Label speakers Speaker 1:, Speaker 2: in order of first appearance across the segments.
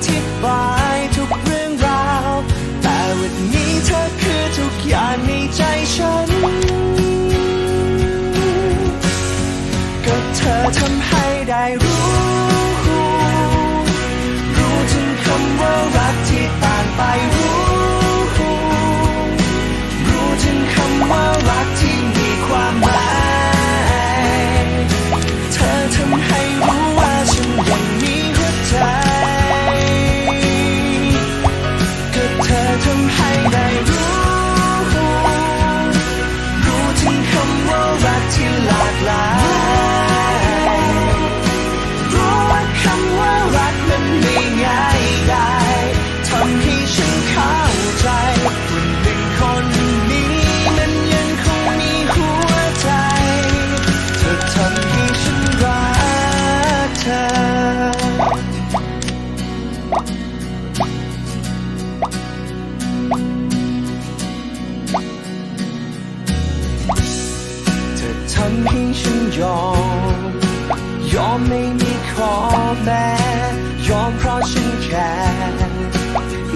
Speaker 1: tick by. ไม่มีขอแม้ยอมเพราะฉันแค่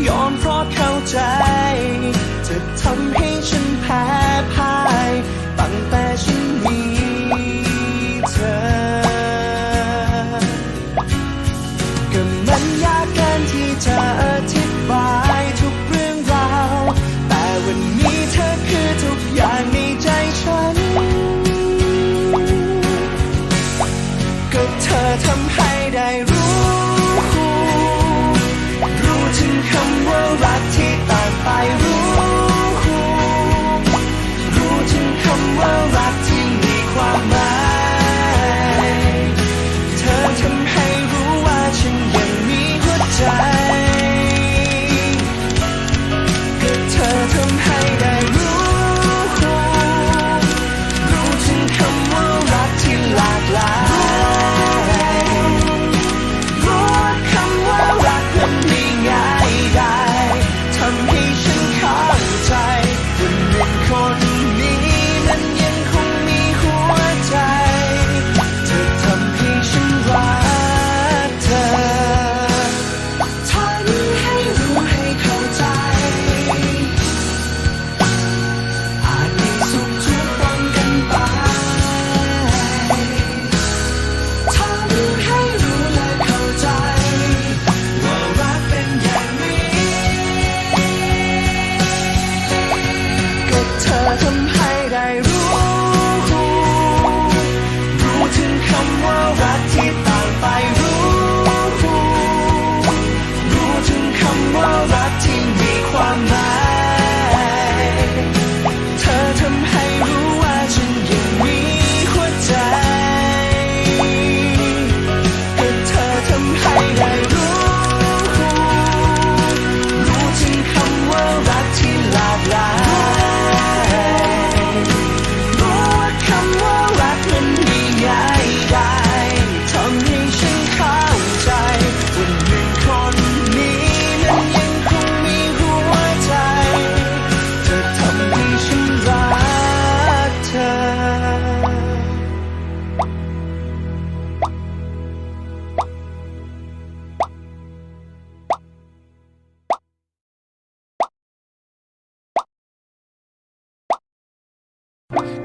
Speaker 1: ยอมเพราะเข้าใจ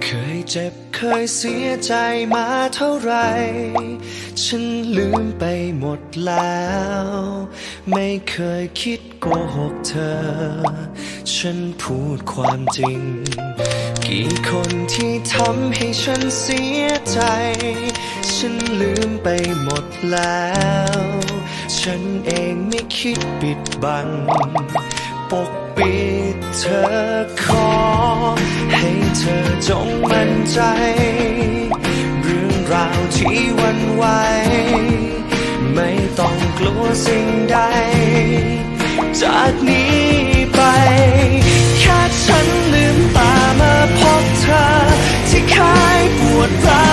Speaker 1: เคยเจ็บเคยเสียใจมาเท่าไร ฉันลืมไปหมดแล้ว ไม่เคยคิดโกหกเธอ ฉันพูดความจริง กี่คนที่ทำให้ฉันเสียใจ ฉันลืมไปหมดแล้ว ฉันเองไม่คิดปิดบัง ปกปิดเธอ เธอจงมั่นใจ เรื่องราวที่วันไหวไม่ต้องกลัวสิ่งใด จากนี้ไปแค่ฉันลืมตามาพบเธอ ที่คายปวดร้า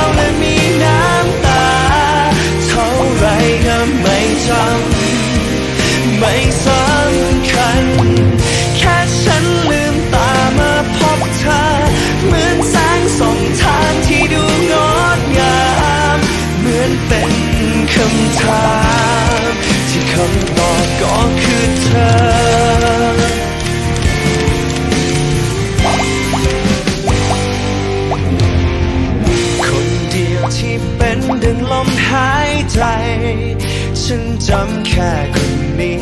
Speaker 1: จำแค่คนนี้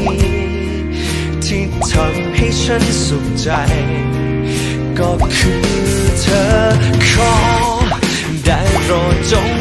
Speaker 1: ที่ทำให้ฉันสุขใจ ก็คือเธอขอได้โปรดจง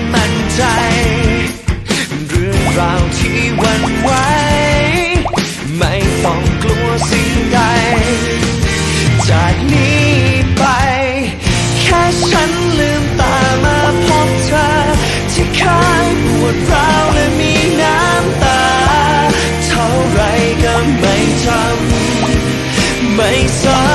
Speaker 1: ไม่ซ้า